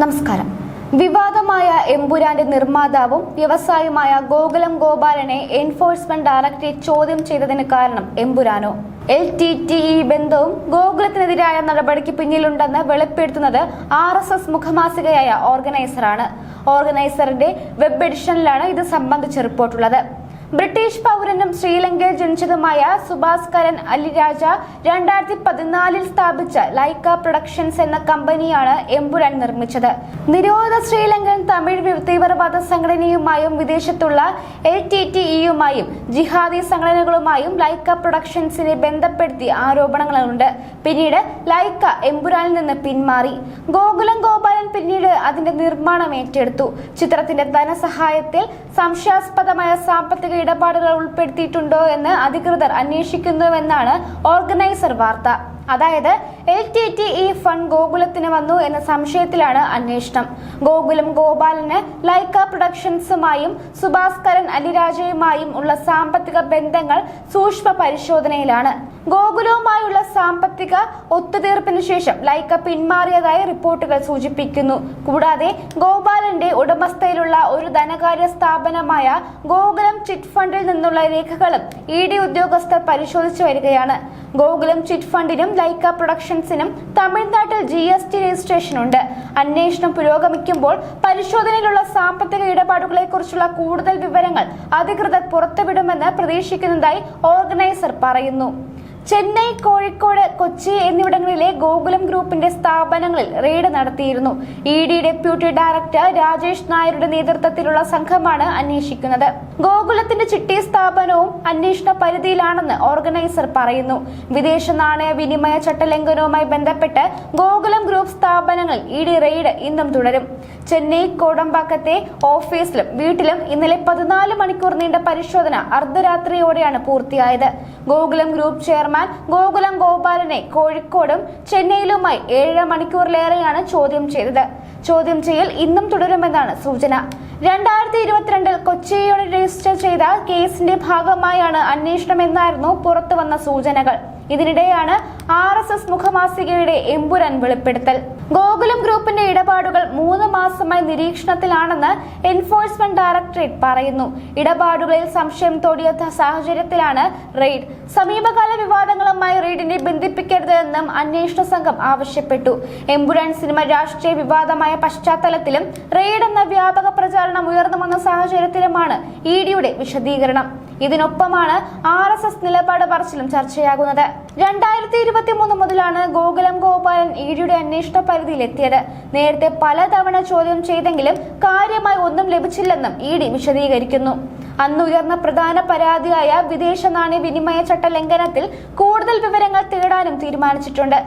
നമസ്കാരം. വിവാദമായ എമ്പുരാന്റെ നിർമ്മാതാവും വ്യവസായിയുമായ ഗോകുലം ഗോപാലനെ എൻഫോഴ്സ്മെന്റ് ഡയറക്ടറേറ്റ് ചോദ്യം ചെയ്തതിന് കാരണം എമ്പുരാനോ. എൽ ടി ടി ഇ ബന്ധവും ഗോകുലത്തിനെതിരായ നടപടിക്ക് പിന്നിലുണ്ടെന്ന് വെളിപ്പെടുത്തുന്നത് ആർ എസ് എസ് മുഖമാസികയായ ഓർഗനൈസറാണ്. ഓർഗനൈസറിന്റെ വെബ് എഡിഷനിലാണ് ഇത് സംബന്ധിച്ച് റിപ്പോർട്ടുള്ളത്. ബ്രിട്ടീഷ് പൗരനും ശ്രീലങ്കയിൽ ജനിച്ചതുമായ സുഭാസ്കരൻ അലിരാജ രണ്ടായിരത്തി പതിനാലിൽ സ്ഥാപിച്ച ലൈക്ക പ്രൊഡക്ഷൻസ് എന്ന കമ്പനിയാണ് എമ്പുരാൻ നിർമ്മിച്ചത്. നിരോധ ശ്രീലങ്കൻ തമിഴ് തീവ്രവാദ സംഘടനയുമായും വിദേശത്തുള്ള എൽ ടി ടി ഇയുമായും ജിഹാദി സംഘടനകളുമായും ലൈക്ക പ്രൊഡക്ഷൻസിനെ ബന്ധപ്പെടുത്തി ആരോപണങ്ങളുണ്ട്. പിന്നീട് ലൈക്ക എമ്പുരാനിൽ നിന്ന് പിന്മാറി. ഗോകുലം ഗോപാലൻ പിന്നീട് അതിന്റെ നിർമ്മാണം ഏറ്റെടുത്തു. ചിത്രത്തിന്റെ ധനസഹായത്തിൽ സംശയാസ്പദമായ സാമ്പത്തിക ഇടപാടുകൾ ഉൾപ്പെടുത്തിയിട്ടുണ്ടോ എന്ന് അധികൃതർ അന്വേഷിക്കുന്നുവെന്നാണ് ഓർഗനൈസർ വാർത്ത. അതായത് L T T E fund ഗോകുലത്തിന് വന്നു എന്ന സംശയത്തിലാണ് അന്വേഷണം. ഗോകുലം ഗോപാലന് ലൈക്ക പ്രൊഡക്ഷൻസുമായും സുഭാസ്കരൻ അലിരാജയുമായും ഉള്ള സാമ്പത്തിക ബന്ധങ്ങൾ സൂക്ഷ്മ പരിശോധനയിലാണ്. ഗോകുലവുമായുള്ള സാമ്പത്തിക ഒത്തുതീർപ്പിന് ശേഷം ലൈക്ക പിന്മാറിയതായി റിപ്പോർട്ടുകൾ സൂചിപ്പിക്കുന്നു. കൂടാതെ ഗോപാലന്റെ ഉടമസ്ഥയിലുള്ള ഒരു ധനകാര്യ സ്ഥാപനമായ ഗോകുലം ചിറ്റ് ഫണ്ടിൽ നിന്നുള്ള രേഖകളും ഇ ഡി ഉദ്യോഗസ്ഥർ പരിശോധിച്ചു വരികയാണ്. ഗോകുലം ചിറ്റ് ഫണ്ടിനും ലൈക്ക പ്രൊഡക്ഷൻസിനും തമിഴ്നാട്ടിൽ ജി എസ് ടി രജിസ്ട്രേഷൻ ഉണ്ട് അന്വേഷണം പുരോഗമിക്കുമ്പോൾ പരിശോധനയിലുള്ള സാമ്പത്തിക ഇടപാടുകളെ കുറിച്ചുള്ള കൂടുതൽ വിവരങ്ങൾ അധികൃതർ പുറത്തുവിടുമെന്ന് പ്രതീക്ഷിക്കുന്നതായി ഓർഗനൈസർ പറയുന്നു. ചെന്നൈ കോഴിക്കോട് കൊച്ചി എന്നിവിടങ്ങളിലെ ഗോകുലം ഗ്രൂപ്പിന്റെ സ്ഥാപനങ്ങളിൽ റെയ്ഡ് നടത്തിയിരുന്നു. E D deputy director Rajesh Nair നേതൃത്വത്തിലുള്ള സംഘമാണ് അന്വേഷിക്കുന്നത്. ഗോകുലത്തിന്റെ ചിട്ടി സ്ഥാപനവും അന്വേഷണ പരിധിയിലാണെന്ന് ഓർഗനൈസർ പറയുന്നു. വിദേശ നാണയ വിനിമയ ചട്ടലംഘനവുമായി ബന്ധപ്പെട്ട് ഗോകുലം ഗ്രൂപ്പ് സ്ഥാപനങ്ങളിൽ ഇ ഡി റെയ്ഡ് ഇന്നും തുടരും. ചെന്നൈ കോടമ്പാക്കത്തെ ഓഫീസിലും വീട്ടിലും ഇന്നലെ പതിനാല് മണിക്കൂർ നീണ്ട പരിശോധന അർദ്ധരാത്രിയോടെയാണ് പൂർത്തിയായത്. ഗോകുലം ഗ്രൂപ്പ് ചെയർമാൻ ഗോകുലം ഗോപാലനെ കോഴിക്കോടും ചെന്നൈയിലുമായി ഏഴര മണിക്കൂറിലേറെയാണ് ചോദ്യം ചെയ്തത്. ചോദ്യം ചെയ്യൽ ഇന്നും തുടരുമെന്നാണ് സൂചന. രണ്ടായിരത്തി ഇരുപത്തിരണ്ടിൽ കൊച്ചി യൂണിറ്റ് രജിസ്റ്റർ ചെയ്ത കേസിന്റെ ഭാഗമായാണ് അന്വേഷണമെന്നായിരുന്നു പുറത്തുവന്ന സൂചനകൾ. ഇതിനിടെയാണ് ആർ എസ് എസ് മുഖമാസികയുടെ എമ്പുരൻ വെളിപ്പെടുത്തൽ. ഗോകുലം ഗ്രൂപ്പിന്റെ ഇടപാടുകൾ മൂന്ന് മാസമായി നിരീക്ഷണത്തിലാണെന്ന് എൻഫോഴ്സ്മെന്റ് ഡയറക്ടറേറ്റ് പറയുന്നു. ഇടപാടുകളിൽ സംശയം തോടിയ സാഹചര്യത്തിലാണ് റെയ്ഡ്. സമീപകാല വിവാദങ്ങളുമായി റെയ്ഡിനെ ബന്ധിപ്പിക്കരുത് എന്നും അന്വേഷണ സംഘം ആവശ്യപ്പെട്ടു. എമ്പുരാൻ സിനിമ രാഷ്ട്രീയ വിവാദമായ പശ്ചാത്തലത്തിലും റെയ്ഡ് എന്ന വ്യാപക പ്രചാരണം ഉയർന്നു വന്ന സാഹചര്യത്തിലുമാണ് ഇ ഡിയുടെ വിശദീകരണം. ഇതിനൊപ്പമാണ് ആർ എസ് എസ് നിലപാട് പറച്ചിലും ചർച്ചയാകുന്നത്. രണ്ടായിരത്തി ഇരുപത്തി മൂന്ന് മുതലാണ് ഗോകുലം ഗോപാലൻ ഇ ഡിയുടെ അന്വേഷണ പരിധിയിലെത്തിയത് നേരത്തെ പലതവണ ചോദ്യം ചെയ്തെങ്കിലും കാര്യമായി ഒന്നും ലഭിച്ചില്ലെന്നും ഇ ഡി വിശദീകരിക്കുന്നു. അന്ന് ഉയർന്ന പ്രധാന പരാതിയായ വിദേശ നാണയ വിനിമയ ചട്ട ലംഘനത്തിൽ കൂടുതൽ വിവരങ്ങൾ തേടാനും തീരുമാനിച്ചിട്ടുണ്ട്.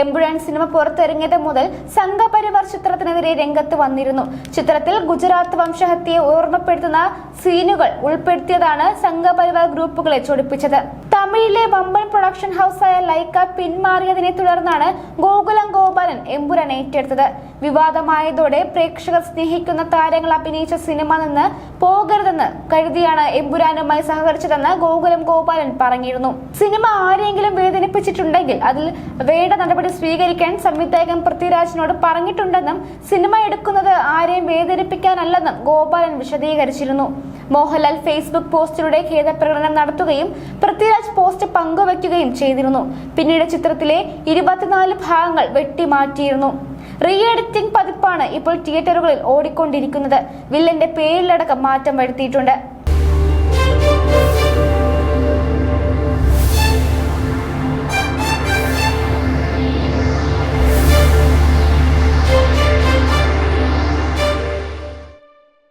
എമ്പുരാൻ സിനിമ പുറത്തിറങ്ങിയത് മുതൽ സംഘപരിവാർ ചിത്രത്തിനെതിരെ രംഗത്ത് വന്നിരുന്നു. ചിത്രത്തിൽ ഗുജറാത്ത് വംശഹത്യയെ ഓർമ്മപ്പെടുത്തുന്ന സീനുകൾ ഉൾപ്പെടുത്തിയതാണ് സംഘപരിവാർ ഗ്രൂപ്പുകളെ ചൊടിപ്പിച്ചത്. തമിഴിലെ വമ്പൻ പ്രൊഡക്ഷൻ ഹൗസായ ലൈക്ക പിന്മാറിയതിനെ തുടർന്നാണ് ഗോകുലം ഗോപാലൻ എമ്പുരാൻ ഏറ്റെടുത്തത്. വിവാദമായതോടെ പ്രേക്ഷകർ സ്നേഹിക്കുന്ന താരങ്ങൾ അഭിനയിച്ച സിനിമ നിന്ന് പോകരുതെന്ന് കരുതിയാണ് എമ്പുരാനുമായി സഹകരിച്ചതെന്ന് ഗോകുലം ഗോപാലൻ പറഞ്ഞിരുന്നു. സിനിമ ആരെങ്കിലും വേദനിപ്പിച്ചിട്ടുണ്ടെങ്കിൽ അതിൽ വേണ്ട നടപടി സ്വീകരിക്കാൻ സംവിധായകൻ പൃഥ്വിരാജിനോട് പറഞ്ഞിട്ടുണ്ടെന്നും സിനിമ എടുക്കുന്നത് ആരെയും വേദനിപ്പിക്കാനല്ലെന്നും ഗോപാലൻ വിശദീകരിച്ചിരുന്നു. മോഹൻലാൽ ഫേസ്ബുക്ക് പോസ്റ്റിലൂടെ ഖേദപ്രകടനം നടത്തുകയും പൃഥ്വിരാജ് പോസ്റ്റ് പങ്കുവയ്ക്കുകയും ചെയ്തിരുന്നു. പിന്നീട് ചിത്രത്തിലെ ഇരുപത്തിനാല് ഭാഗങ്ങൾ വെട്ടിമാറ്റിയിരുന്നു. റീ എഡിറ്റിംഗ് പതിപ്പാണ് ഇപ്പോൾ തിയേറ്ററുകളിൽ ഓടിക്കൊണ്ടിരിക്കുന്നത്. വില്ലന്റെ പേരിലടക്കം മാറ്റം വരുത്തിയിട്ടുണ്ട്.